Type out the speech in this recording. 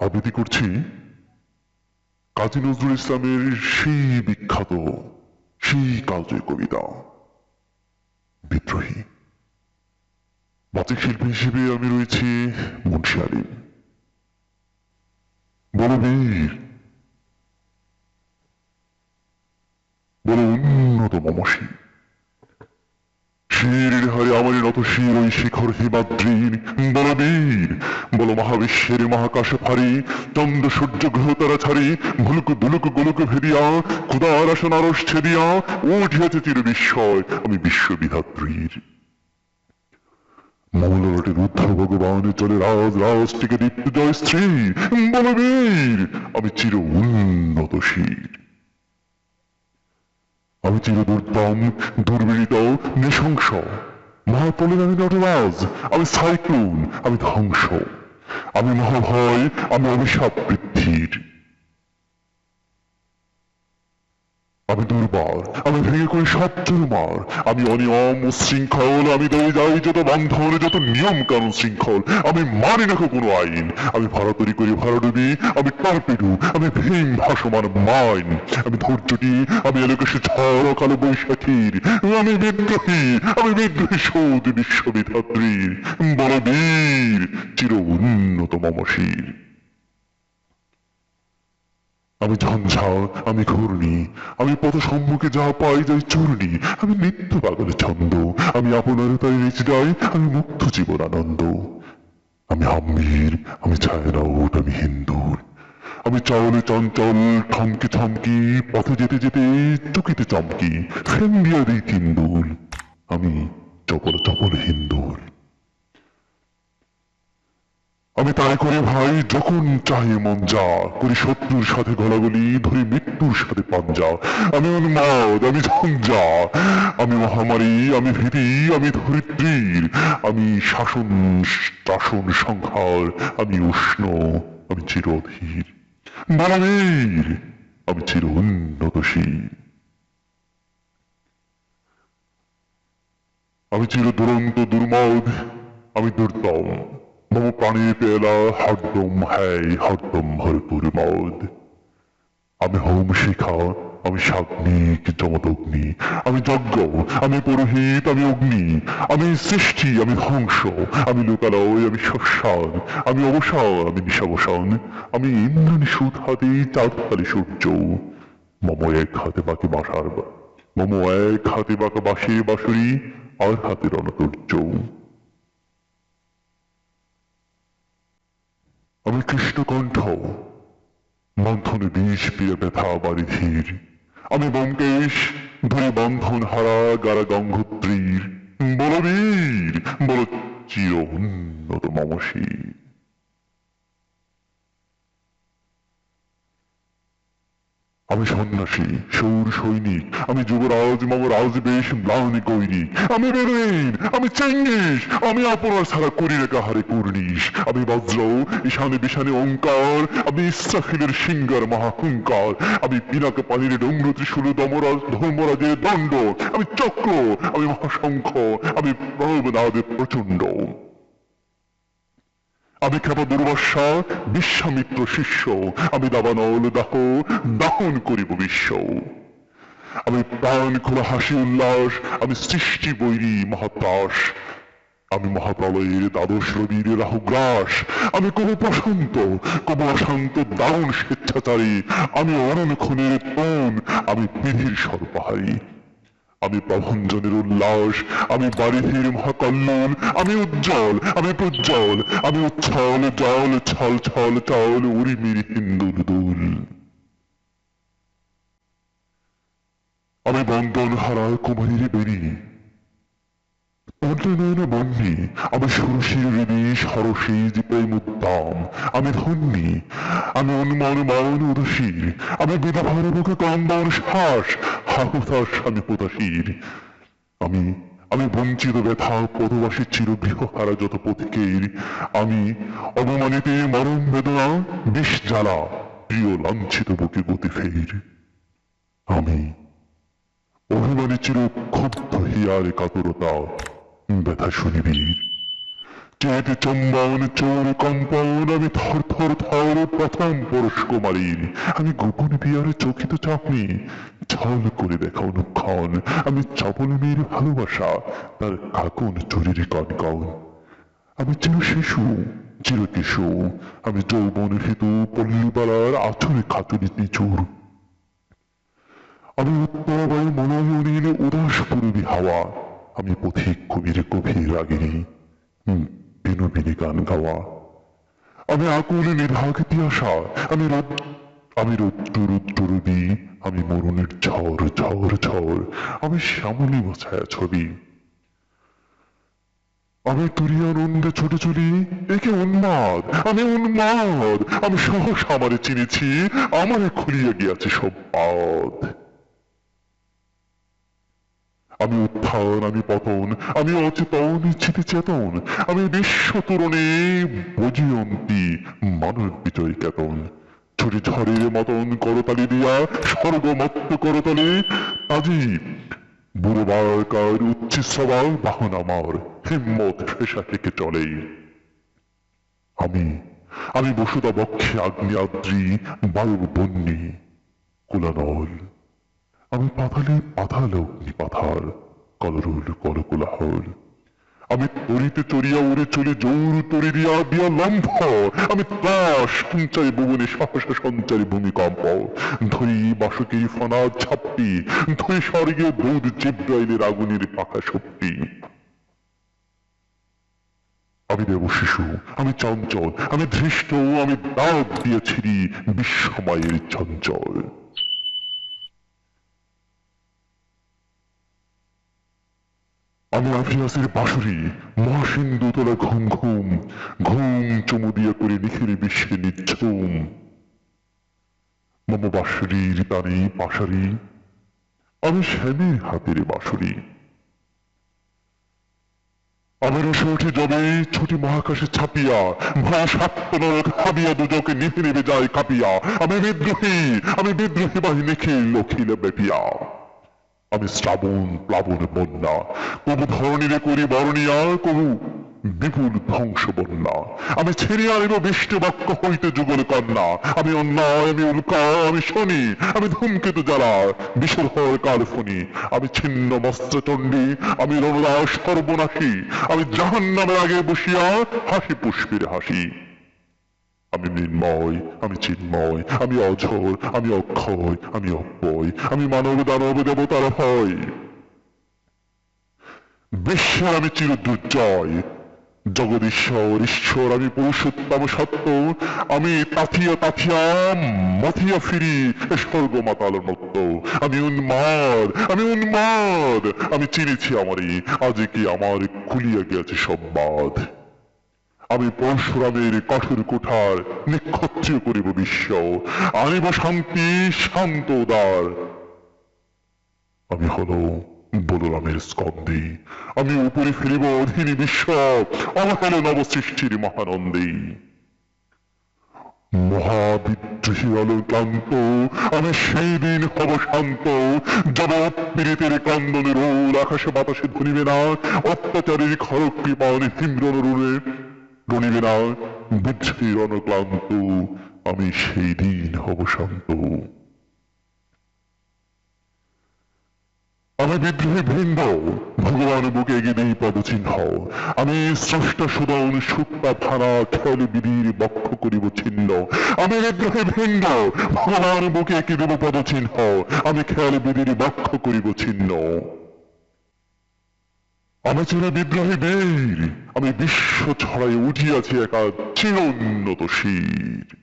আবৃত্তি করছি। কাজী নজরুল ইসলামের সেই বিখ্যাত, সেই কালজয়ী কবিতা, বিদ্রোহী। বাচিক শিল্পী হিসেবে আমি রয়েছি মুন্সি আলিম। বলো বীর। বলো উন্নত মমসী হারে শির ওই শিখর হিমাদ্রির বল বীর বল মহাবিশ্বের মহাকাশে ফারি চন্দ্র সূর্য গ্রহ তারা ছাড়ি, ভুলুক দুলুক গোলুক ভেদিয়া খুদার আসন আরস ছেদিয়া উঠিয়াছে চির বিস্ময়, আমি বিশ্ববিধাত্রীর। মৌলরটের উদ্ধার ভগবান চলে রাজ, রাজটিকে দীপ্ত জয় স্ত্রী বল বীর আমি চির উন্নত শির। আমি চির দুর্দম দুর্বিনীত নৃশংস মহাপ্রলয় আমি নটরাজ আমি সাইক্লোন আমি ধ্বংস। আমি মহাভয় আমি অভিশাপ বৃদ্ধির। আমি দুর্বার, আমি ভেঙে করি সব চুরমার আমি অনিয়ম উশৃঙ্খল আমি দই যাই যত বন্ধন, যত নিয়ম কানুন শৃঙ্খল, আমি মানি না কোনো আইন। আমি ভাড়া তৈরি করি ভাড়া ডুবি আমি টর্পেডো আমি ভীম ভাসমান মাইন। আমি ধৈর্যটি, আমি এলাকাশে ঝড় ও কালো বৈশাখীর। আমি বিদ্রোহী আমি বিদ্রোহী সৌদ বিশ্ববিধাত্রীর। বড় বীর চির উন্নত মমশীর। আমি ঝঞ্ঝাট আমি ঘূর্ণি, আমি পথ সম্মুখে যা পাই যাই চূর্ণি, আমি নিত্য পাগলের ছন্দ, আমি আপনার তাই রেচে আমি মুক্ত জীবন আনন্দ আমি আম্বির আমি ছায়রাউট আমি হিন্দুর। আমি চাউলে চঞ্চল, ঠমকে থমকি পথে যেতে যেতে চকিতে চমকি দিয়া দিই তিন্দুল। আমি চপল চপল হিন্দুর। আমি তাই করে ভাই, যখন চাহে মন যা করি শত্রুর সাথে গলাগলি, ধরি মৃত্যুর সাথে পাঞ্জা। আমি উন্মাদ আমি ঝঞ্ঝা। আমি মহামারী, আমি ভীতি, আমি ধরিত্রীর। আমি শাসন শাসন সংহার, আমি উষ্ণ, আমি চিরধীর। মানবীর আমি চির উন্নতশীল। আমি চির দুরন্ত দুর্মদ আমি দুর্দম। মম প্রাণীর পেলা হরদম হ্যায়, হরদম ভরপুর মদ। আমি হোম শিখা, আমি সাগ্নিক জমদগ্নি আমি যজ্ঞ, আমি পুরোহিত, আমি অগ্নি, আমি সৃষ্টি, আমি ধ্বংস, আমি লোকালয়, আমি শ্মশান, আমি অবসান আমি নিশাবসান, আমি ইন্দ্রাণী সুদ হাতে, চাঁদ হাতে সূর্য। মম এক হাতে বাকি বাসার মম এক হাতে বাঁকা বাঁশের বাঁশুরি, আর হাতে রণতুর্য। আমি কৃষ্ণকণ্ঠ। বন্ধনে বিষ পিয়ে ব্যথা বাড়ি ধীর। আমি ব্যোমকেশ ধরে বন্ধন হারা গারা গঙ্গোত্রীর। বলবীর, বল চির উন্নত মমশীর। আমি সন্ন্যাসী, সৌর সৈনিক, আমি যুবরাজ মম রাজবেশ ম্লানি গৈরিক আমি বেরোইন আমি চেঙ্গিস, আমি আপনার ছাড়া করি রে কাহারে কুর্নিশ আমি বজ্র, ঈশানে বিশানে ওঙ্কার আমি ইস্রাফিলের সিঙ্গার মহাহুঙ্কার আমি পিনাকে পানির ডোংর ত্রিশূল দমরাজ, ধর্মরাজের দণ্ড, আমি চক্র, আমি মহাশঙ্খ, আমি প্রভনাদে প্রচণ্ড। আমি ক্ষেপা দুর্বাসা, বিশ্বামিত্র শিষ্য। আমি দাবানল দাহ, দাহন করিব বিশ্ব। আমি প্রাণ খোলা হাসি উল্লাস, আমি সৃষ্টি বৈরী মহাত্রাস আমি মহাপ্রলয়ের দ্বাদশ রবির রাহুগ্রাস। আমি কবু প্রশান্ত, কবু অশান্ত দারুণ স্বেচ্ছাচারী। আমি অননক্ষণের তন আমি বিধির সর্বহারী আমি প্রভঞ্জনের উল্লাস, আমি বারিধির মহাকল্যাণ, আমি উজ্জ্বল, আমি প্রজ্জ্বল, আমি উচ্ছল জল ছল ছল চল উরিমির হিন্দুল দুল। আমি বন্দন হারা কুমারীর বেরি আমি সুরসির হৃদি সরসী প্রেম উদ্দাম আমি ধন্যী, আমি উদশীর আমি শ্বাস আমি আমি বঞ্চিত ব্যথা পদবাসী চিরগৃহ হারা যত পথিকের। আমি অবমানিতে মরণ বেদনা, বিষ জ্বালা, প্রিয় লাঞ্ছিত বুকে গতি ফের। আমি অভিমানী চির ক্ষুব্ধ হিয়ার কাতরতা। ব্যথা শুনিবি। চেটে চম্বন চোর কম্পন আমি থর থর থর প্রথম পরশ কুমারীর আমি গোপন বিয়ারে চকিত চাপনি, ছল করে দেখা অনুক্ষণ। আমি চপল মেয়ের ভালোবাসা, তার কাকন চুরির কনকন। আমি চির শিশু, চির কিশু। আমি যৌবন হেতু পল্লীপাড়ার আছরে খাতুরি নিচুর। আমি উত্তরবায়ু মনোমনীল উদাস পূর্বী হাওয়া। আমি পথিক কবির গভীর রাগিনী হুম, বিনোদিনী গান গাওয়া। আমি আকুল নির্ভাগ পিয়াসা আমি আমি রৌদ্র রুদ্র রবি আমি মরুণের ঝড় ঝড় ঝড় আমি শ্যামলী ছায়া ছবি। আমি তুরিয়ানন্দে ছোট চলি একে উন্মাদ? আমি উন্মাদ আমি সহসা আমারে চিনেছি আমারে খুলিয়া গিয়াছে সব পাদ আমি উত্থান, আমি পতন, আমি অচেতন ইচ্ছিতে চেতন, আমি বিশ্ব তরুণে বজিয়ন্তী মানব বিজয় কেতন ছুটি ঝড়ের মতন করতালি দিয়া স্বর্গমত্ত করতলে, আজি বুড়ো বারকার উচ্ছিশ্রবাল বাহন আমার হিম্মত ফেসা থেকে চলে। আমি আমি বসুদা বক্ষে আগ্নি আদ্রি বায়ু বন্যী কুলানল। আমি পাথালে পাথাল অগ্নি পাথার, কলরুল কলকোলাহল। আমি তরিতে চড়িয়া উড়ে চলে জোর তরি দিয়া দিয়া লম্ভ আমি ত্রাস সঞ্চারী ভুবনে, সহসা সঞ্চারী ভূমিকম্প ধরি বাসুকি ফনা ছাপ্পি ধরি স্বর্গে দুধ জিব্রাইলের আগুনের পাখা শক্তি। আমি দেব শিশু, আমি চঞ্চল, আমি ধৃষ্ট, আমি দাঁত দিয়েছিলি বিশ্বময়ের চঞ্চল। আমি আফিয়াসের বাঁশুরি মহাসিন্ধু তোলা ঘুম ঘুম ঘুম চুমু দিয়ে করে নিখিল বিশ্বে নিচ্ছুম। মম বাঁশুরির তানে পাশারি, আমি শ্যামের হাতের বাঁশুরি। আমার এসে উঠে জমে ছুটি মহাকাশে ছাপিয়া, ভয় সাপ্ত হাবিয়া দুজকে নিভে নিভে যায় কাঁপিয়া। আমি বিদ্রোহী আমি বিদ্রোহী বাহিনী খেল খিলে বেপিয়া আমি শ্রাবণ প্লাবন বন্যা। কবু ধরণীরে করি বরণিয়া কবু বিপুল ধ্বংস বন্যা। আমি ছেড়ে আনিব বৃষ্টি বাক্য হইতে যুগল কন্যা আমি অন্যায়, আমি উল্কা আমি শনি, আমি ধূমকেতু জ্বালা বিশুর হর কালফনি আমি ছিন্ন মস্ত্র চণ্ডী, আমি রণদাস সর্বনাশী। আমি জাহান নামের আগে বসিয়া হাসি পুষ্পের হাসি। আমি মৃন্ময় আমি চিন্ময়, আমি অঝর, আমি অক্ষয়, আমি অব্যয়, আমি মানব, দানব, দেবতার ভয়। বিশ্বের আমি চির দুর্জয়, জগদীশ্বর, ঈশ্বর, আমি পুরুষোত্তম সত্য, আমি তাথিয়া তাথিয়া, মথিয়া ফিরি স্বর্গ মাতাল মত্ত। আমি উন্মাদ আমি উন্মাদ, আমি চিনেছি আমারই, আজ কি আমার খুলিয়া গিয়াছে সব বাঁধ আমি পরশুরামের কঠোর কোঠার নিক্ষত্রিয় করিব বিশ্ব। আনিব শান্তি, শান্ত উদার। আমি হলো বলরামের স্কন্দে আমি উপরে ফিরিব অধীনী বিশ্ব। আমার হলো নবসৃষ্টির মহানন্দী। মহাবিদ্রোহী আলো ক্লান্ত, আমি সেই দিন হব শান্ত। যাব পীড়িতের কান্দনের রোল আকাশে বাতাসে ধরিবে না। অত্যাচারীর খড়ক কৃপান হিমরণ রুলে রণিবে না বিদ্রোহীর অনক্লান্ত আমি সেই দিন হব শান্ত। আমি বিদ্রোহী ভিন্ন ভগবান বুকে এগিয়ে পদচিহ্ন। আমি স্রষ্টা সুদন সুক্তা থানা খেয়ালি বিধির বক্ষ করিব ছিন্ন। আমি বিদ্রোহী ভিন্ন ভগবান বুকে এগিয়ে দেব পদচিহ্ন? আমি খেয়ালি বিধির বক্ষ করিব ছিন্ন। আমি ছেলে বিদ্রোহী বীর। আমি বিশ্ব ছড়াই উঠিয়াছি একা চির উন্নত শির।